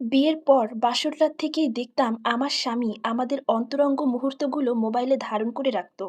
বিয়ের পর বাসর রাত থেকেই দেখতাম আমার স্বামী আমাদের অন্তরঙ্গ মুহূর্তগুলো মোবাইলে ধারণ করে রাখত।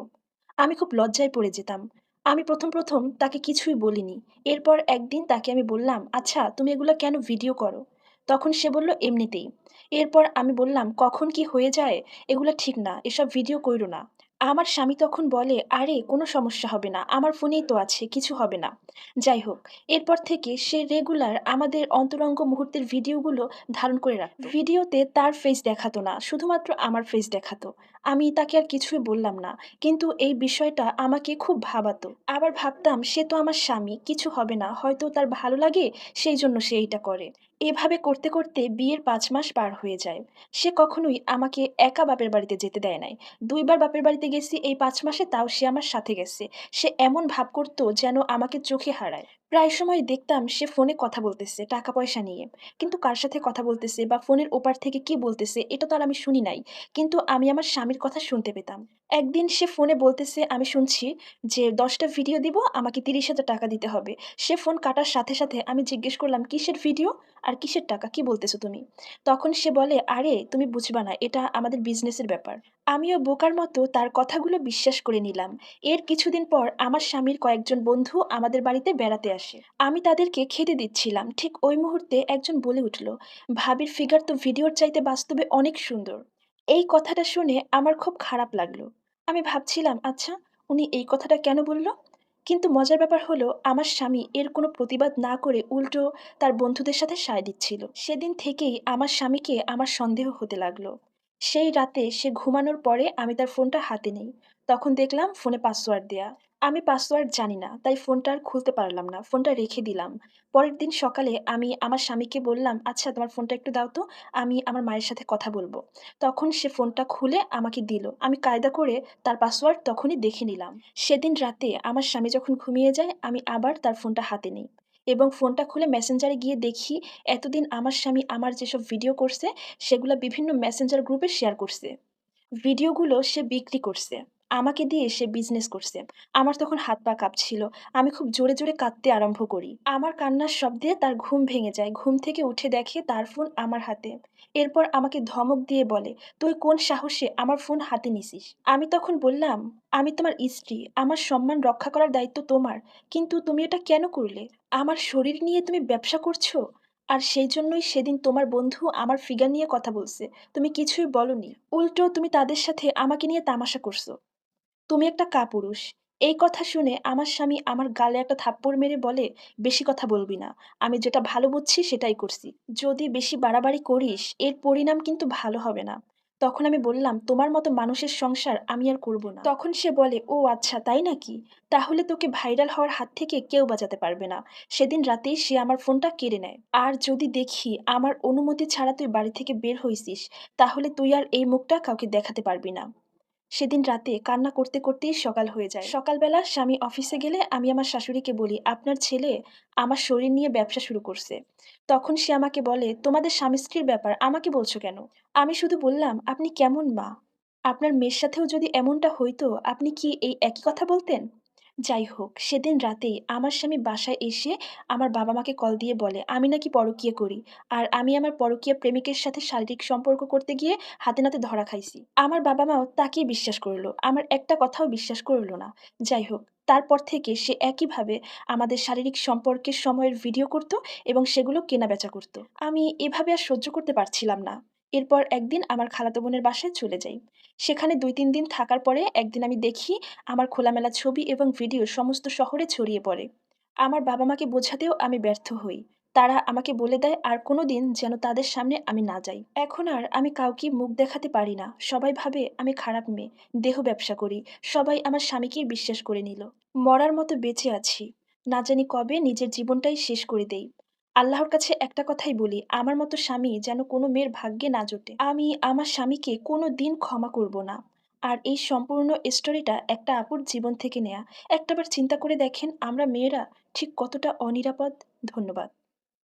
আমি খুব লজ্জায় পড়ে যেতাম। আমি প্রথম প্রথম তাকে কিছুই বলিনি। এরপর একদিন তাকে আমি বললাম আচ্ছা তুমি এগুলো কেন ভিডিও করো? তখন সে বলল, এমনিতেই। এরপর আমি বললাম, কখন কি হয়ে যায়? এগুলো ঠিক না, এসব ভিডিও কইরো না। আমার স্বামী তখন বলে, আরে, কোনো সমস্যা হবে না, আমার ফোনেই তো আছে, কিছু হবে না। যাই হোক, এরপর থেকে সে রেগুলার আমাদের অন্তরঙ্গ মুহূর্তের ভিডিওগুলো ধারণ করে রাখতো। ভিডিওতে তার ফেস দেখাতো না, শুধুমাত্র আমার ফেস দেখাতো। আমি তাকে আর কিছুই বললাম না, কিন্তু এই বিষয়টা আমাকে খুব ভাবাতো। আবার ভাবতাম, সে তো আমার স্বামী, কিছু হবে না, হয়তো তার ভালো লাগে, সেই জন্য সে এইটা করে। এভাবে করতে করতে বিয়ের পাঁচ মাস পার হয়ে যায়। সে কখনোই আমাকে একা বাপের বাড়িতে যেতে দেয় নাই। দুইবার বাপের বাড়িতে গেছি, এই পাঁচ মাসে তাও সে আমার সাথে গেছে। সে এমন ভাব করতো যেন আমাকে চোখে হারায়। প্রায় সময় দেখতাম সে ফোনে কথা বলতেছে টাকা পয়সা নিয়ে। কিন্তু কার সাথে কথা বলতেছে বা ফোনের ওপার থেকে কি বলতেছে এটা তো আর আমি শুনি নাই। কিন্তু আমি আমার স্বামীর কথা শুনতে পেতাম। একদিন সে ফোনে বলতেছে, আমি শুনছি যে দশটা ভিডিও দিব, আমাকে তিরিশ হাজার টাকা দিতে হবে। সে ফোন কাটার সাথে সাথে আমি জিজ্ঞেস করলাম, কিসের ভিডিও? আর কিসের টাকা? কি বলতেছো তুমি? তখন সে বলে, আরে, তুমি বুঝবা না, এটা আমাদের বিজনেসের ব্যাপার। আমিও বোকার মতো তার কথাগুলো বিশ্বাস করে নিলাম। এর কিছুদিন পর আমার স্বামীর কয়েকজন বন্ধু আমাদের বাড়িতে বেড়াতে আসে। আমি তাদেরকে খেতে দিচ্ছিলাম। ঠিক ওই মুহূর্তে একজন বলে উঠল, ভাবির ফিগার তো ভিডিওর চাইতে বাস্তবে অনেক সুন্দর। এই কথাটা শুনে আমার খুব খারাপ লাগল। আমি ভাবছিলাম আচ্ছা উনি এই কথাটা কেন বলল? কিন্তু মজার ব্যাপার হলো, আমার স্বামী এর কোনো প্রতিবাদ না করে উল্টো তার বন্ধুদের সাথে সায় দিচ্ছিল। সেদিন থেকেই আমার স্বামীকে আমার সন্দেহ হতে লাগল। সেই রাতে সে ঘুমানোর পরে আমি তার ফোনটা হাতে নেই। তখন দেখলাম ফোনে পাসওয়ার্ড দেয়া। আমি পাসওয়ার্ড জানি না, তাই ফোনটা আর খুলতে পারলাম না। ফোনটা রেখে দিলাম। পরের দিন সকালে আমি আমার স্বামীকে বললাম আচ্ছা তোমার ফোনটা একটু দাও তো, আমি আমার মায়ের সাথে কথা বলব। তখন সে ফোনটা খুলে আমাকে দিল। আমি কায়দা করে তার পাসওয়ার্ড তখনই দেখে নিলাম। সেদিন রাতে আমার স্বামী যখন ঘুমিয়ে যায়, আমি আবার তার ফোনটা হাতে নিই এবং ফোনটা খুলে মেসেঞ্জারে গিয়ে দেখি এতদিন আমার স্বামী আমার যেসব ভিডিও করছে, সেগুলো বিভিন্ন মেসেঞ্জার গ্রুপে শেয়ার করছে। ভিডিওগুলো সে বিক্রি করছে। আমাকে দিয়ে সে বিজনেস করছে। আমার তখন হাত পা কাঁপছিল। আমি খুব জোরে জোরে কাঁদতে আরম্ভ করি। আমার কান্নার শব্দে তার ঘুম ভেঙে যায়। ঘুম থেকে উঠে দেখে তার ফোন আমার হাতে। এরপর আমাকে ধমক দিয়ে বলে, তুই কোন সাহসে আমার ফোন হাতে নিছিস? আমি তখন বললাম, আমি তোমার স্ত্রী। আমার সম্মান রক্ষা করার দায়িত্ব তোমার। কিন্তু তুমি এটা কেন করলে? আমার শরীর নিয়ে তুমি ব্যবসা করছ? আর সেই জন্যই সেদিন তোমার বন্ধু আমার ফিগার নিয়ে কথা বলছে। তুমি কিছুই বলনি। উল্টো তুমি তাদের সাথে আমাকে নিয়ে তামাশা করছ। তুমি একটা কাপুরুষ। এই কথা শুনে আমার স্বামী আমার গালে একটা থাপ্পড় মেরে বলে, বেশি কথা বলবি না। আমি যেটা ভালো বুঝছি সেটাই করছি। যদি বেশি বাড়াবাড়ি করিস, এর পরিণাম কিন্তু ভালো হবে না। তখন আমি বললাম, তোমার মতো মানুষের সংসার আমি আর করব না। তখন সে বলে, ও আচ্ছা তাই নাকি? তাহলে তোকে ভাইরাল হওয়ার হাত থেকে কেউ বাঁচাতে পারবে না। সেদিন রাতেই সে আমার ফোনটা কেড়ে নেয়। আর যদি দেখি আমার অনুমতি ছাড়া তুই বাড়ি থেকে বের হইছিস, তাহলে তুই আর এই মুখটা কাউকে দেখাতে পারবি না। সেদিন রাতে কান্না করতে করতেই সকাল হয়ে যায়। সকালবেলা স্বামী অফিসে গেলে আমি আমার শাশুড়িকে বলি, আপনার ছেলে আমার শরীর নিয়ে ব্যবসা শুরু করছে। তখন সে আমাকে বলে, তোমাদের স্বামী স্ত্রীর ব্যাপার, আমাকে বলছো কেন? আমি শুধু বললাম, আপনি কেমন মা? আপনার মেয়ের সাথেও যদি এমনটা হইতো, আপনি কি এই একই কথা বলতেন? যাই হোক, সেদিন রাতেই আমার স্বামী বাসায় এসে আমার বাবা মাকে কল দিয়ে বলে, আমি নাকি পরকীয়া করি। আর আমি আমার পরকীয়া প্রেমিকের সাথে শারীরিক সম্পর্ক করতে গিয়ে হাতে নাতে ধরা খাইছি। আমার বাবা মাও তাকেই বিশ্বাস করল। আমার একটা কথাও বিশ্বাস করল না। যাই হোক, তারপর থেকে সে একইভাবে আমাদের শারীরিক সম্পর্কের সময়ের ভিডিও করত এবং সেগুলো কেনাবেচা করত। আমি এভাবে আর সহ্য করতে পারছিলাম না। এরপর একদিন আমার খালাতো বোনের বাসায় চলে যাই। সেখানে দুই তিন দিন থাকার পরে একদিন আমি দেখি আমার খোলামেলা ছবি এবং ভিডিও সমস্ত শহরে ছড়িয়ে পড়ে। আমার বাবা মাকে বোঝাতেও আমি ব্যর্থ হই। তারা আমাকে বলে দেয়, আর কোনো দিন যেন তাদের সামনে আমি না যাই। এখন আর আমি কাউকে মুখ দেখাতে পারি না। সবাই ভাবে আমি খারাপ মেয়ে, দেহ ব্যবসা করি। সবাই আমার স্বামীকেই বিশ্বাস করে নিল। মরার মতো বেঁচে আছি। না জানি কবে নিজের জীবনটাই শেষ করে দেই। আল্লাহর কাছে একটা কথাই বলি, আমার মতো স্বামী যেন কোনো মেয়ের ভাগ্যে না জোটে। আমি আমার স্বামীকে কোনো দিন ক্ষমা করব না। আর এই সম্পূর্ণ স্টোরিটা একটা আপুর জীবন থেকে নেয়া। একটাবার চিন্তা করে দেখেন আমরা মেয়েরা ঠিক কতটা অনিরাপদ। ধন্যবাদ।